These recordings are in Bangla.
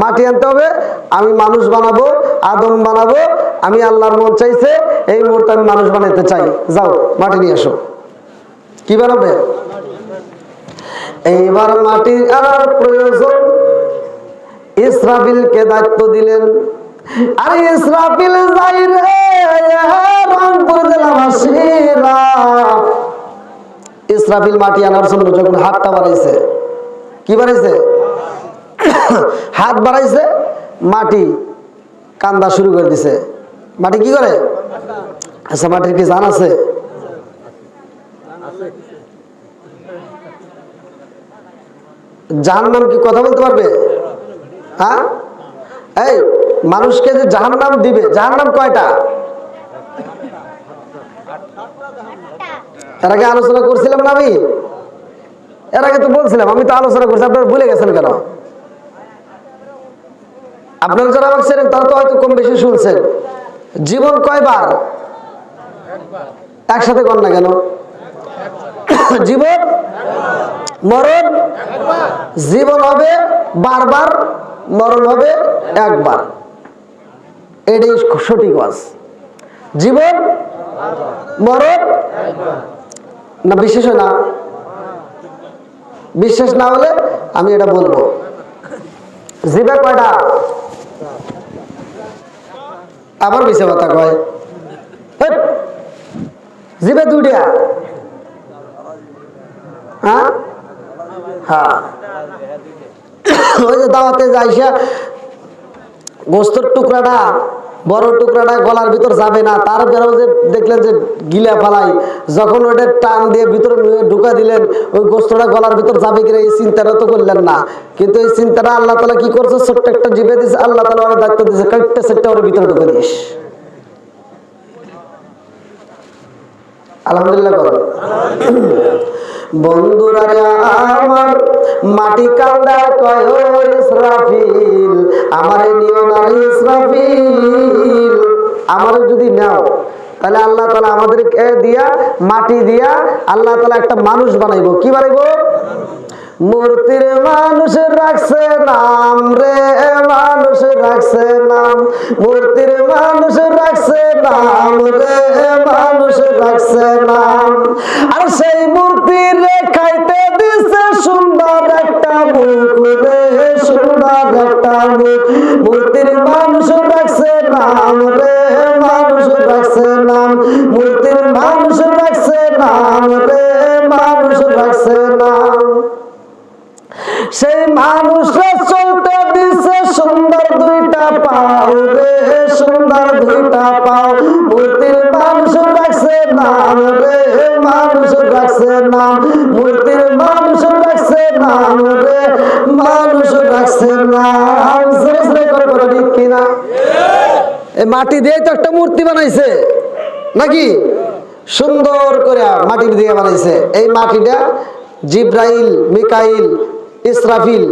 মাটি আনতে হবে, আমি মানুষ বানাবো, আদম বানাবো, আমি আল্লাহর মন চাইছে, এই মুহূর্তে আমি মানুষ বানাইতে চাই। যাও, মাটি নিয়ে আসো। কি বানাবে? এইবার মাটি আনার প্রয়োজন। ইসরাফিলকে দায়িত্ব দিলেন। আরে ইসরাফিল যাই রে, রংপুর জেলাবাসীরা। ইসরাফিল মাটি আনার জন্য যখন হাতটা বাড়াইছে, কি বাড়াইছে? হাত বাড়াইছে, মাটি কান্দা শুরু করে দিছে। মাটি কি করে? আচ্ছা মাটির কি জান আছে? জাহান্নাম কি কথা বলতে পারবে? হ্যাঁ? এই, মানুষকে যে জাহান নাম দিবে, জাহান নাম কয়টা? এর আগে আলোচনা করছিলাম না আমি? এর আগে তো বলছিলাম, আমি তো আলোচনা করছি, আপনারা ভুলে গেছেন কেন? আপনারা যারা আমাকে ছিলেন তারা তো হয়তো কম বেশি শুনছেন জীবন কয়বার? একসাথে কর না কেন? জীবন? মরণ? জীবন হবে বারবার, মরণ হবে একবার। এটাই সঠিক ওয়াজ। জীবন? মরণ? না বিশেষ না। বিশ্বাস না হলে আমি এটা বলব। জিবে কয়টা? আবার মিশে কথা কয়। জিবে দুইটা। হ্যাঁ? হ্যাঁ। ওই যে দাওয়াতে যাইসা গোস্তর টুকরাটা বড় টুকরাটা গলার ভিতর যাবে না। তার বেরো যে দেখলেন যে গিলা ফালাই। যখন ওটা টান দিয়ে ভিতরে ঢুকা দিলেন, ওই গোস্তটা গলার ভিতর যাবে কিনা এই চিন্তাটা তো করলেন না। কিন্তু এই চিন্তাটা আল্লাহ তালা কি করছে? ছোট্ট একটা জিভে দিস আল্লাহ তালা ওরা দায়িত্ব দিয়েছে কয়েকটা সেটটা ওর ভিতরে ঢুকে দিস। আলহামদুলিল্লাহ করো। বন্ধুরা আমার মাটি ইসরাফিল, আমারে নিও না ইসরাফিল। আমারে যদি নাও, তাহলে আল্লাহ তালা আমাদেরকে দিয়া, মাটি দিয়া আল্লাহ তালা একটা মানুষ বানাইবো। কি বানাইবো? মূর্তির মানুষ রাখছে নাম রে মানুষ রাখছে নাম, মূর্তির মানুষ রাখছে নাম রে, মানুষ রাখছে নাম। আর সেই মূর্তি রে খাইতে দিছে সুন্দর একটা মুখ রে, সুন্দর একটা মুখ। মূর্তির মানুষ রাখছে নাম রে, মানুষ রাখছে নাম। মূর্তির মানুষ রাখছে নাম রে, মানুষ রাখছে নাম। সেই দিছে সুন্দর দুইটা পাও রে, সুন্দর দুইটা পাও। মূর্তির মানুষ রাখছে নাম রে মানুষ রাখছে নাম মূর্তির মানুষ রাখছে নাম রে মানুষ রাখছে নাম জোরে জোরে করে বলো ঠিক মাটি দিয়ে তো একটা মূর্তি বানাইছে। নাকি? সুন্দর করে মাটি দিয়ে বানাইছে। এই মাটিটা জিব্রাইল, মিকাইল, ইসরাফিল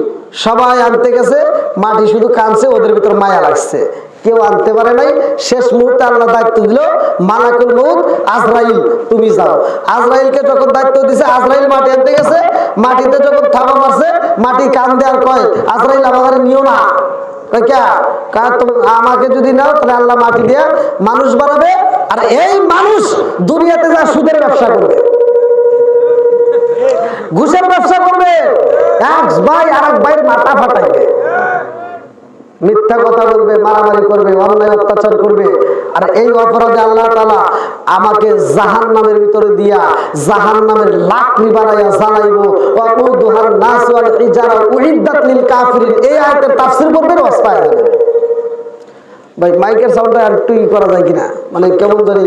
সবাই আনতে গেছে, মাটি শুধু কানছে ওদের ভিতর মায়া লাগছে। কেউ আনতে পারে নাই। শেষ মুহূর্তে আল্লাহ দায়িত্ব দিল, মালাকুল মৌত আজরাইল, তুমি যাও। আজরাইলকে যখন দায়িত্ব দিছে, আজরাইল মাটি আনতে গেছে, মাটিতে যখন থাবা মারছে, মাটি কান দেওয়ার কয়, আজরাইল আমাদের নিও না? আমাকে যদি নাও, তাহলে আল্লাহ মাটি দিয়া মানুষ বানাবে, আর এই মানুষ দুনিয়াতে যা সুদের ব্যবসা করবে। ঘুষের ব্যবসা করবে। এক ভাই আর এক ভাইয়ের মাথা ফাটাইবে। মিথ্যা কথা বলবে, মারামারি করবে, অন্যায় অত্যাচার করবে। আর এই অপরাধে আল্লাহ তালা আমাকে জাহান নামের ভিতরে দিয়া জাহান নামের ওয়াল ইজারা এই করবেন ভাই, মাইকের সাউন্ডটা একটু ই করা যায় কিনা? মানে কেমন জানি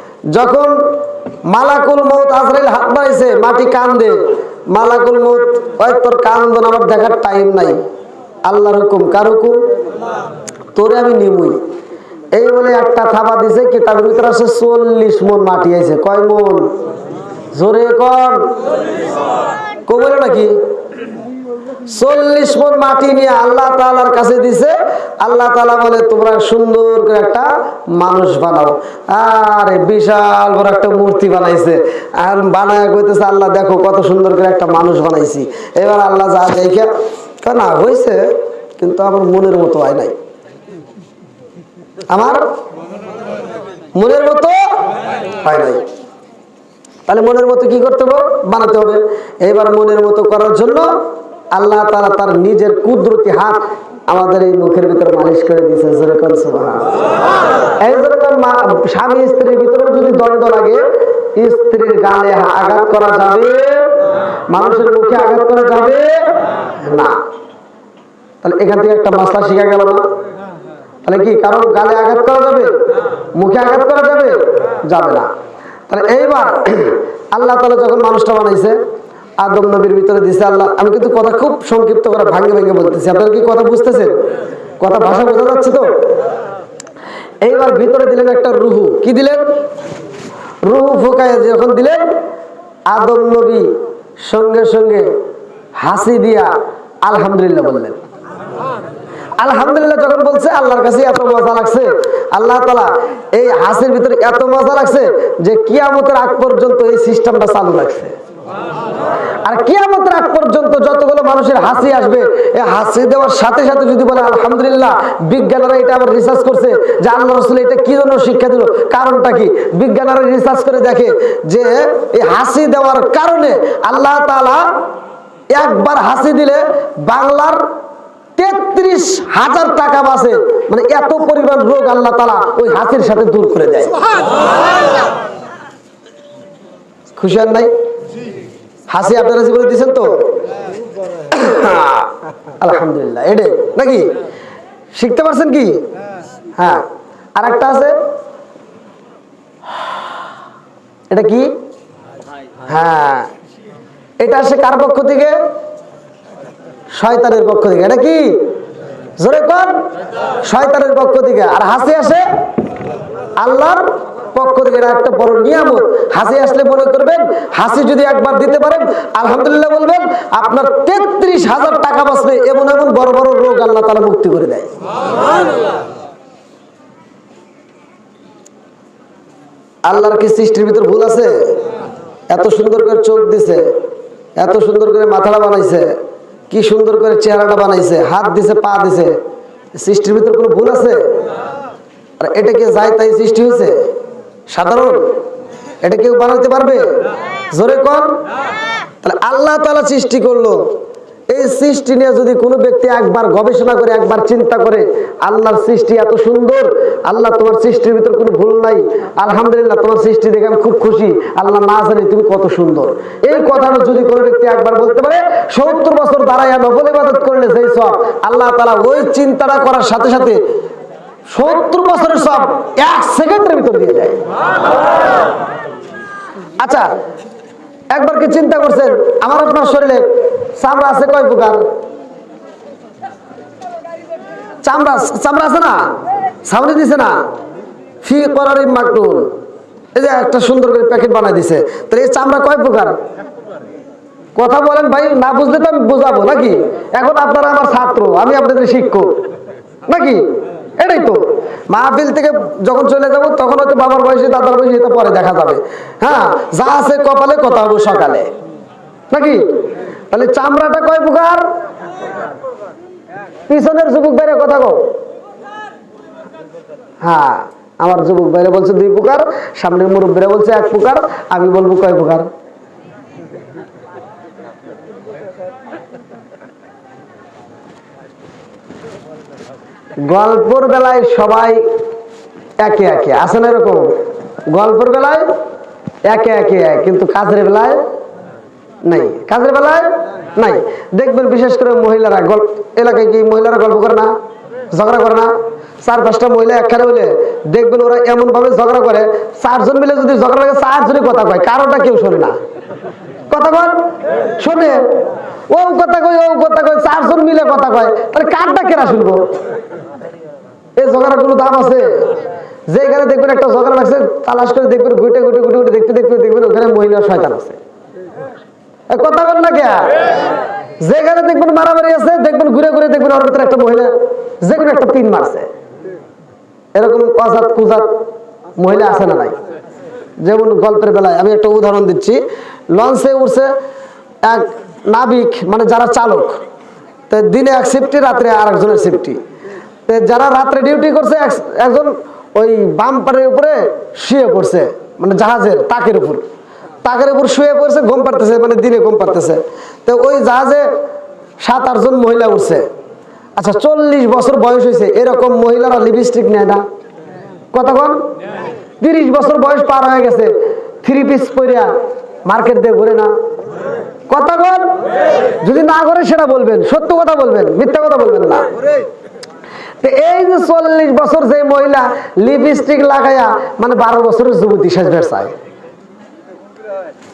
যখন মালাকুল মৌত আজরাইল হাত বাড়াইছে, মাটি কান্দে, মালাকুল মত ওই তোর কান্দন আমার দেখার টাইম নাই। আল্লাহর হুকুম কার হুকুম? তোরে আমি নিমুই। এই বলে একটা থাবা দিছে কিতাবের ভিতরে আছে চল্লিশ মন মাটি আছে। কয় মন? জোরে কর কবলে নাকি? চল্লিশ মন মাটি নিয়ে আল্লাহ তালার কাছে দিছে। আল্লাহ তালা বলে, তোমরা সুন্দর করে একটা মানুষ বানাও। আরে বিশাল বড় একটা মূর্তি বানাইছে। আর বানায় কইতেছে, আল্লাহ, দেখো কত সুন্দর করে একটা মানুষ বানাইছি। এবার আল্লাহ যা দেখে না হয়েছে কিন্তু আমার মনের মতো হয় নাই। আমার মনের মতো হয় নাই। তাহলে মনের মতো কি করতে হবে? বানাতে হবে। এবার মনের মতো করার জন্য আল্লাহ তারা তার নিজের কুদরতি হাত আমাদের এই মুখের ভিতরে মালিশ করে দিয়েছে যেরকম এই যেরকম স্বামী স্ত্রীর ভিতরে যদি দ্বন্দ্ব লাগে, স্ত্রীর গালে আঘাত করা যাবে, মানুষের মুখে আঘাত করা যাবে না। তাহলে এখান থেকে একটা মাসলা শিখা গেল না? তাহলে কি কারণ গালে আঘাত করা যাবে? মুখে আঘাত করা যাবে? যাবে না। তাহলে এইবার আল্লাহ তালা যখন মানুষটা বানাইছে আদম নবীর ভিতরে দিছে আল্লাহ। আমি কিন্তু কথা খুব সংক্ষিপ্ত করে ভাঙ্গে ভেঙে বলতেছি। আপনারা কি কথা বুঝতেছেন? কথা ভাষা বোঝা যাচ্ছে তো? এইবার ভিতরে দিলেন একটা রুহু। কি দিলেন? রুহু ফোকায় যখন দিলেন, আদম নবী সঙ্গে সঙ্গে হাসি দিয়া আলহামদুলিল্লাহ বললেন। আলহামদুলিল্লাহ যখন বলছে, আল্লাহর কাছে এত মজা লাগছে। আল্লাহ তালা এই হাসির ভিতরে এত মজা লাগছে যে কিয়ামতের আগ পর্যন্ত এই সিস্টেমটা চালু রাখছে। আর কিয়ামতের আগ পর্যন্ত যতগুলো মানুষের হাসি আসবে এই হাসি দেওয়ার সাথে সাথে যদি বলে আলহামদুলিল্লাহ বিজ্ঞানীরা এটা আবার রিসার্চ করছে যে আল্লাহ রসুল এটা কি জন্য শিক্ষা দিল? কারণটা কি? বিজ্ঞানীরা রিসার্চ করে দেখে যে এই হাসি দেওয়ার কারণে আল্লাহ তালা একবার হাসি দিলে বাংলার তেত্রিশ হাজার টাকা বাসে মানে এত পরিমাণ রোগ আল্লাহ তালা ওই হাসির সাথে দূর করে দেয়। খুশি আর নাই? হাসি আপনারা জীবনে দিয়েছেন তো? আলহামদুলিল্লাহ। এডে, নাকি? শিখতে পারছেন কি? হ্যাঁ। আর একটা আছে। এটা কি? হ্যাঁ। এটা আসে কার পক্ষ থেকে? শয়তানের পক্ষ থেকে, এটা কি? জোরে কর শয়তানের পক্ষ থেকে। আর হাসি আসে? আল্লাহর পক্ষ থেকে একটা বড় নিয়ামত। হাসি আসলে মনে করবেন, হাসি যদি একবার দিতে পারেন, আলহামদুলিল্লাহ বলবেন, আপনার তেত্রিশ হাজার টাকা বাঁচবে এমন এমন বড় বড় রোগ আল্লাহ তালা মুক্তি করে দেয়। আল্লাহর কি সৃষ্টির ভিতর ভুল আছে? এত সুন্দর করে চোখ দিছে, এত সুন্দর করে মাথাটা বানাইছে, কি সুন্দর করে চেহারাটা বানাইছে, হাত দিছে, পা দিছে, সৃষ্টির ভিতর কোনো ভুল আছে? আর এটা কি যাই তাই সৃষ্টি হয়েছে? সাধারণ? এটা কেউ বানাতে পারবে? জোরে কর তাহলে আল্লাহ তালা সৃষ্টি করল। এই সৃষ্টি নিয়ে যদি কোনো ব্যক্তি একবার গবেষণা করে, একবার চিন্তা করে, আল্লাহর সৃষ্টি এত সুন্দর, আল্লাহ তোমার সৃষ্টির ভিতর কোনো ভুল নাই, আলহামদুলিল্লাহ তোমার সৃষ্টি দেখে আমি খুব খুশি, আল্লাহ না জানি তুমি কত সুন্দর। এই কথাটা যদি কোনো ব্যক্তি একবার বলতে পারে, সত্তর বছর দাঁড়াইয়া নবল ইবাদত করলে সেই সব, আল্লাহ তালা ওই চিন্তাটা করার সাথে সাথে সত্তর বছরের সব এক সেকেন্ডের ভিতর দিয়ে যায়। আচ্ছা একবার কি চিন্তা করছেন? আমার আপনার শরীরে চামড়া আছে কয় প্রকার? চামড়া চামড়া আছে না? সামনে দিছে না? ফি করার এই যে একটা সুন্দর করে প্যাকেট বানাই দিছে। তো এই চামড়া কয় প্রকার? কথা বলেন ভাই, না বুঝলে তো আমি বোঝাবো, নাকি? এখন আপনারা আমার ছাত্র, আমি আপনাদের শিক্ষক, নাকি? এটাই তো। মাহফিল থেকে যখন চলে যাব, তখন হয়তো বাবার বয়সে, দাদার বয়সে এটা পরে দেখা যাবে। হ্যাঁ যা আছে কপালে, কথা হব সকালে। নাকি? তাহলে চামড়াটা কয় প্রকার? পিছনের যুবক বাইরে কথা কো হ্যাঁ আমার যুবক বাইরে বলছে দুই প্রকার, সামনের মুরব্বীরা বলছে এক প্রকার, আমি বলব কয় প্রকার? গল্পর বেলায় সবাই একে একে, আছে না এরকম? গল্পের বেলায় একে একে, কিন্তু কাজের বেলায় নাই। কাজের বেলায় নাই। দেখবেন বিশেষ করে মহিলারা গল্প এলাকায় কি মহিলারা গল্প করে না? ঝগড়া করে না? চার পাঁচটা মহিলা একখানে হলে দেখবেন ওরা এমন ভাবে ঝগড়া করে, চারজন মিলে যদি ঝগড়া লাগে, চারজনই কথা কয়, কারোটা কেউ শোনে না। কথা চারজন মিলে কথা কয়। তাহলে কারটা কেনা শুনব? এই জগার কোনো দাম আছে? যেখানে দেখবেন একটা জগার লাগছে, তালাশ করে দেখবেন ঘুটে ঘুটে ঘুটে ঘুটে দেখতে দেখবেন ওখানে মহিলা শয়তান আছে। কথা বল না কে? যেখানে দেখবেন মারামারি আছে, দেখবেন ঘুরে ঘুরে দেখবেন ওর ভিতরে একটা মহিলা যে কোনো একটা পিন মারছে। এরকম অজাত কুজাত মহিলা আছে না নাই? যেমন গল্পের বেলায় আমি একটা উদাহরণ দিচ্ছি। লঞ্চে উঠছে এক নাবিক মানে যারা চালক। তো দিনে এক শিফটি রাত্রে আর একজনের শিফটি তো যারা রাত্রে ডিউটি করছে, এক- একজন ওই বাম্পারের উপরে শুয়ে পড়ছে মানে জাহাজের তাকের উপর। তাকের উপর শুয়ে পড়ছে, ঘুম পারতেছে মানে দিনে ঘুম পারতেছে তো ওই জাহাজে সাত আটজন মহিলা উঠছে আচ্ছা চল্লিশ বছর বয়স হয়েছে, এরকম মহিলারা লিপস্টিক নেয় না। কতক্ষণ? তিরিশ বছর বয়স পার হয়ে গেছে। থ্রি পিস পরিয়া মার্কেট দিয়ে ঘুরে না। কতক্ষণ যদি না করে সেটা বলবেন, সত্য কথা বলবেন, মিথ্যা কথা বলবেন না। এই যে চল্লিশ বছর যে মহিলা লিপস্টিক লাগাইয়া মানে বারো বছরের যুবতী শেষ চায়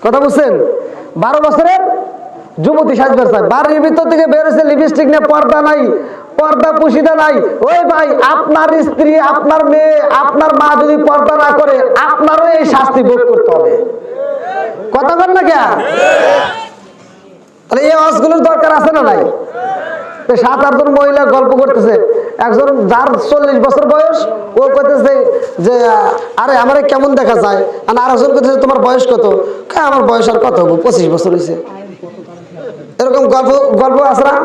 কথা বুঝছেন বারো বছরের যুবতী সাজবার চায় বাড়ির ভিতর থেকে বেরোছে লিপস্টিক নিয়ে পর্দা নাই। পর্দা পুশিদা নাই। ওই ভাই, আপনার স্ত্রী, আপনার মেয়ে, আপনার মা যদি পর্দা না করে, আপনারও এই শাস্তি ভোগ করতে হবে। কথা বল না কে তাহলে এই অসগুলোর দরকার আছে না নাই? সাত মহিলা গল্প করতেছে। একজন যার চল্লিশ বছর বয়স, ও করতেছে যে, আরে, আমারে কেমন দেখা যায়? আর আরেকজন করতেছে তোমার বয়স কত? আমার বয়স আর কত হব? পঁচিশ বছর হয়েছে এরকম গল্প গল্প আছে না?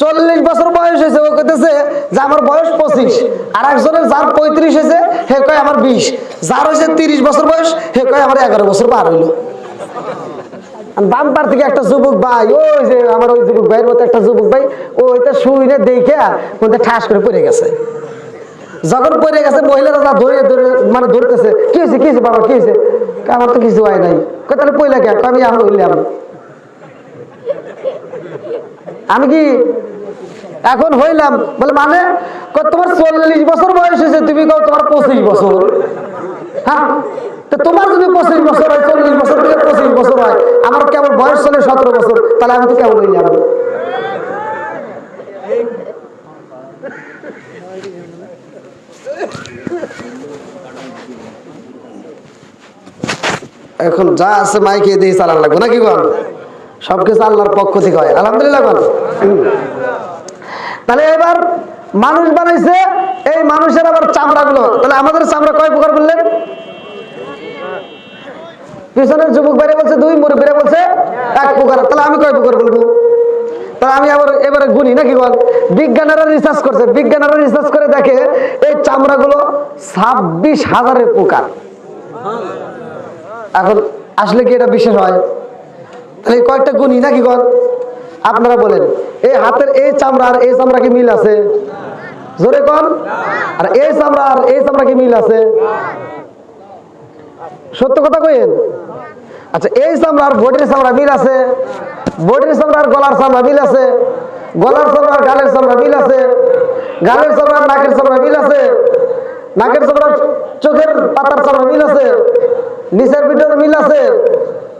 চল্লিশ বছর বয়স হয়েছে, ও করতেছে যে আমার বয়স পঁচিশ, আর একজনের যার পঁয়ত্রিশ হয়েছে হে কয় আমার বিশ, যার হয়েছে তিরিশ বছর বয়স হে কয় আমার এগারো বছর পার হইল। বাম্পার থেকে একটা যুবক ভাই, ওই যে আমার ওই যুবক ভাইয়ের মতো একটা যুবক ভাই ওইটা শুইনে দেখে মধ্যে ঠাস করে পড়ে গেছে। যখন পড়ে গেছে, মহিলারা যা ধরে ধরে মানে ধরতেছে, কি হয়েছে কি হয়েছে বাবা, কি হয়েছে? আমার তো কিছু হয় নাই। তাহলে পয়লা কে? আমি এখন হইলাম আমি কি এখন হইলাম? বলে মানে? তোমার চল্লিশ বছর বয়স হয়েছে, তুমি কও তোমার পঁচিশ বছর? হ্যাঁ? তোমার যদি পঁচিশ বছর হয়, চল্লিশ বছর থেকে পঁচিশ বছর হয়, আমার কেমন বয়স চলে সতেরো বছর, তাহলে আমি তো কেমন হইলাম এখন যা আছে মাইকে দিয়ে চালান লাগবে, নাকি বল সবকিছু আল্লাহর পক্ষ থেকে হয়। আলহামদুলিল্লাহ হুম। তাহলে এবার মানুষ বানাইছে, এই মানুষের আবার চামড়াগুলো। তাহলে আমাদের চামড়া কয় প্রকার বললেন? পিছনের যুবক বাইরে বলছে, দুই মুরব্বীরা বলছে, এক প্রকার। তাহলে আমি কয় প্রকার বলব? তাহলে আমি আবার এবারে গুনি, নাকি বল? বিজ্ঞানীরা রিসার্চ করছে। বিজ্ঞানীরা রিসার্চ করে দেখে, এই চামড়া গুলো ছাব্বিশ হাজারের প্রকার। এখন আসলে কি এটা বিশেষ হয়? তাহলে কয়েকটা গুণী নাকি গণ আপনারা বলেন এই হাতের এই চামড়া আর এই চামড়া কি মিল আছে? জোরে কন? আর এই চামড়া আর এই চামড়া কি মিল আছে? সত্য কথা কইেন আচ্ছা এই চামড়া আর বডির চামড়া মিল আছে, বডির চামড়া আর গলার চামড়া মিল আছে, গলার চামড়া আর গালের চামড়া মিল আছে, গালের চামড়া আর নাকের চামড়া মিল আছে, নাকের চামড়া চোখের পাতার চামড়া মিল আছে, নিচের পিঠের মিল আছে,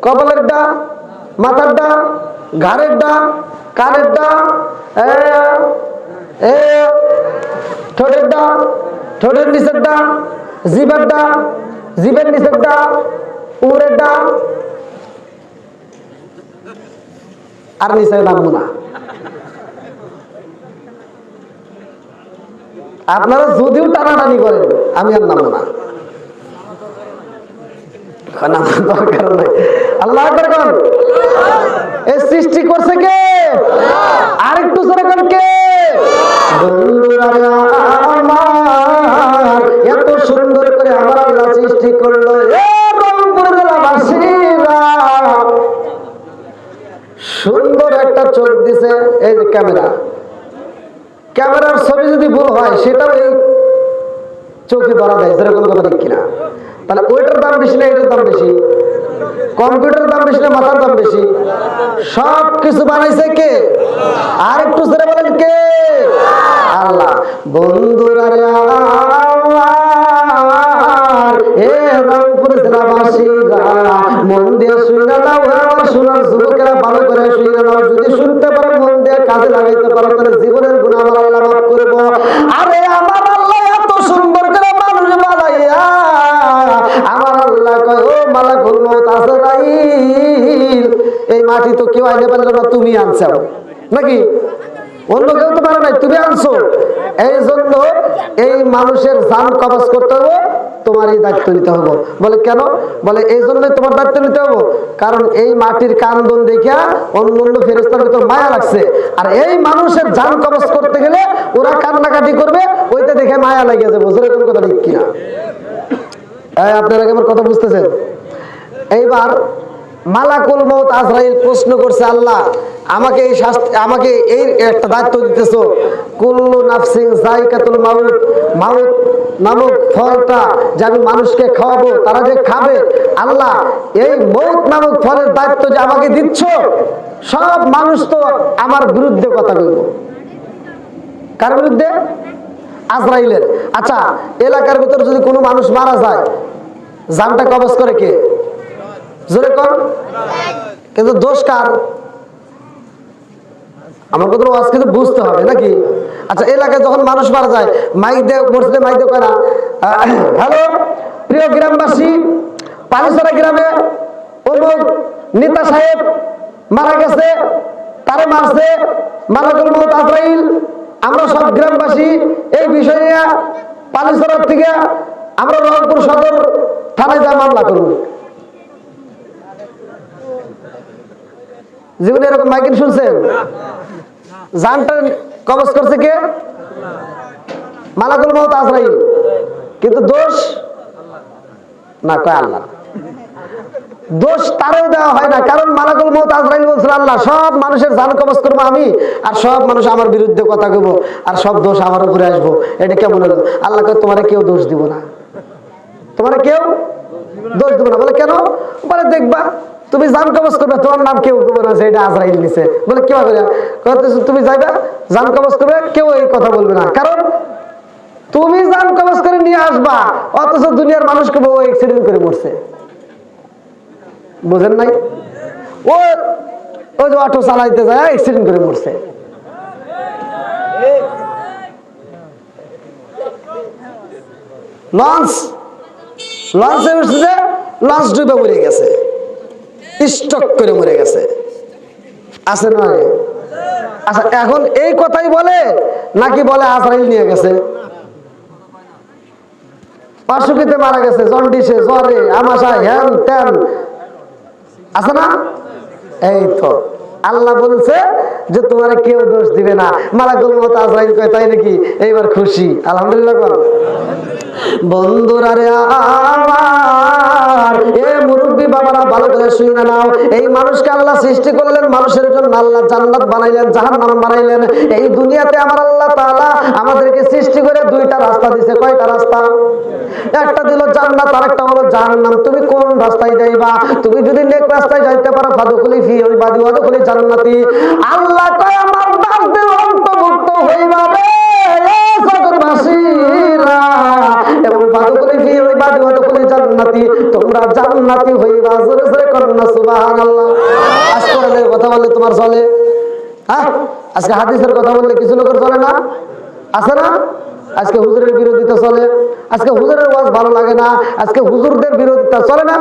কপালের ডা মাথার ডা ঘাড়ের ডা কানের ডা ঠোঁটের ডা ঠোঁটের নিচের ডা জিভের ডা জিভের নিচের ডা উড়ের ডা আর নিচে নামবো না আপনারা যদিও টানাটানি করেন, আমি আর নামবো না। সৃষ্টি করছে কে? আরেকটু জোরে কে? এত সুন্দর করে আমার সৃষ্টি করল। সুন্দর একটা চোখ দিছে এই যে ক্যামেরা। ক্যামেরার ছবি যদি ভুল হয়, সেটাও এই চোখে ধরা দেয়, যেরকম কথা ঠিক কিনা। তাহলে ওইটার দাম বেশি না এটার দাম বেশি? কম্পিউটার দাম বেশি না মাথার দাম বেশি? সব কিছু বানাইছে কে? আর একটু বলেন কে? আল্লাহ। বন্ধুরা তুমি আনছো। নাকি? অন্য কেউ তো পারে নাই, তুমি আনছো। এই জন্য এই মানুষের করতে হবে, তোমার এই দায়িত্ব নিতে হবে। বলে, কেন? বলে এই জন্যই তোমার দায়িত্ব নিতে হবে। কারণ এই মাটির কান্দন দেখিয়া অন্য অন্য ফেরেস্তার ভিতর মায়া লাগছে। আর এই মানুষের জান কবজ করতে গেলে ওরা কান্নাকাটি করবে, ওইটা দেখে মায়া লাগিয়ে যাবে। কোনো কথা ঠিক কিনা? আপনারা আমার কথা বুঝতেছেন? এইবার মালাকুল মৌত আজরাইল প্রশ্ন করছে, আল্লাহ, আমাকে এই আমাকে এই একটা দায়িত্ব দিতেছ। কুল্লু নাফসিং জাইকাতুল মাউত মাউত নামক ফলটা যে আমি মানুষকে খাওয়াবো, তারা যে খাবে? আল্লাহ, এই মৌত নামক ফলের দায়িত্ব যে আমাকে দিচ্ছ, সব মানুষ তো আমার বিরুদ্ধে কথা কইব কার বিরুদ্ধে? আজরাইলের। আচ্ছা এলাকার ভিতর যদি কোনো মানুষ মারা যায়, জানটা কবজ করে কে? জোরে কর। কিন্তু দোষ কার? আমার কথা ওয়াজ কিন্তু বুঝতে হবে, নাকি? আচ্ছা এলাকায় যখন মানুষ মারা যায়, মাইক দিয়ে মসজিদে মাইক দিয়ে না হ্যালো, প্রিয় গ্রামবাসী পালিসরা গ্রামে অমুক নেতা সাহেব মারা গেছে, তারে মারছে মালাকুল মত আজরাইল। আমরা সব গ্রামবাসী এই বিষয় নিয়ে পালিসরার থেকে আমরা রংপুর সদর থানায় যা মামলা করব। জীবনে এরকম মাইকিন শুনছেন? জানটা কবজ করছে কে? মালাকুল মত আজরাইল। কিন্তু দোষ? না কয় আল্লাহ। দোষ তারও দেওয়া হয় না কারণ মালাকুল মত আজরাইল বলছিল আল্লাহ সব মানুষের জান কবজ করব আমি আর সব মানুষ আমার বিরুদ্ধে কথা কইব আর সব দোষ আমার উপরে আসব। এটা কেমন হলো? আল্লাহ কয় তোমার কেউ দোষ দিব না। তোমার কেউ দোষ দিব না। বলে কেন? বলে দেখবা তুমি জান কবজ করবে তোমার নাম কেউ করবে এটা আজরাইল নিছে। বলে কেউ কইতেছে, তুমি যাইবা জান কবজ করবে কেউ এই কথা বলবে না। কারণ তুমি জান কবজ করে নিয়ে আসবা অথচ দুনিয়ার মানুষ কেবল ও অ্যাক্সিডেন্ট করে মরছে। বুঝেন নাই? ও ওই যে অটো চালাইতে যায় অ্যাক্সিডেন্ট করে মরছে। লঞ্চ। লঞ্চে উঠছে লঞ্চ ডুবে মরে গেছে। স্টক করে মরে গেছে। আছে না আচ্ছা এখন এই কথাই বলে নাকি বলে আজরাইল নিয়ে গেছে? পার্শ্বকিতে মারা গেছে, জন্ডিসে, জ্বরে আমাশা হ্যান ত্যান আছে না? এই তো। আল্লাহ বলছে যে তোমার কেউ দোষ দিবে না। মালাকুল মত আজরাইল কয়, তাই নাকি? এইবার খুশি। আলহামদুলিল্লাহ কর। বন্ধুরা রে আমার, এ বাবারা, ভালো করে শুনে নাও। এই মানুষকে আল্লাহ সৃষ্টি করলেন, মানুষের জন্য আল্লাহ জান্নাত বানাইলেন, জাহান্নাম বানাইলেন। এই দুনিয়াতে আমার আল্লাহ তাআলা আমাদেরকে সৃষ্টি করে দুইটা রাস্তা দিছে। কয়টা রাস্তা? একটা দিল জান্নাত, আরেকটা হলো জাহান্নাম। তুমি কোন রাস্তায় যাইবা? তুমি যদি নেক রাস্তায় যাইতে পারো, ফাদুকুলি ফি ওই বাদি ওয়াদুকুলি জান্নাতি আল্লাহ কয়, আমার বাসদের অন্তর্ভুক্ত হইবা রে এবং ফাদুকুলি ফি, ওই বাদি ওয়াদুকুলি জান্নাতি, তোমরা জান্নাতি হইবা, জোরে জোরে করো সুবহানাল্লাহ। আজ কোরআনের কথা বললে তোমার চলে। হ্যাঁ? আজকে হাদিসের কথা কিছু লোকের চলে না? আছে না? আজকে হুজুরের বিরোধিতা চলে। আজকে হুজুরের ভালো লাগে না। আজকে হুজুরদের বিরোধিতা চলে না?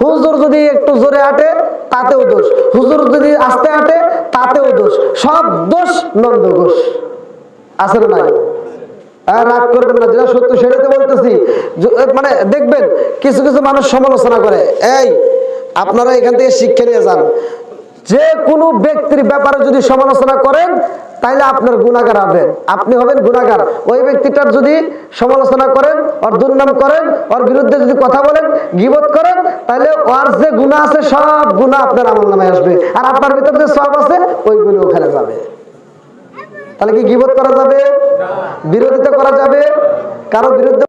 হুজুর যদি একটু জোরে আটে তাতেও দোষ। হুজুর যদি আস্তে আটে তাতেও দোষ। সব দোষ নন্দ ঘোষ। আছে না নাই? আর রাগ করবেন না, যেটা সত্য সেটাতে বলতেছি। মানে দেখবেন, কিছু কিছু মানুষ সমালোচনা করে। এই, আপনারা এখান থেকে শিক্ষা নিয়ে যান। যে কোনো ব্যক্তির ব্যাপারে যদি সমালোচনা করেন তাইলে আপনার গুণাগার হবেন আপনি হবেন গুণাগার ওই ব্যক্তিটার যদি সমালোচনা করেন ওর দুর্নাম করেন ওর বিরুদ্ধে যদি কথা বলেন গিবত করেন তাহলে ওর যে গুণা আছে সব গুণা আপনার আমল নামে আসবে। আর আপনার ভিতর যে সব আছে ওই ওইগুলো ওখানে যাবে। তাহলে কি গিবত করা যাবে? বিরোধিতা করা যাবে? কারও বিরুদ্ধে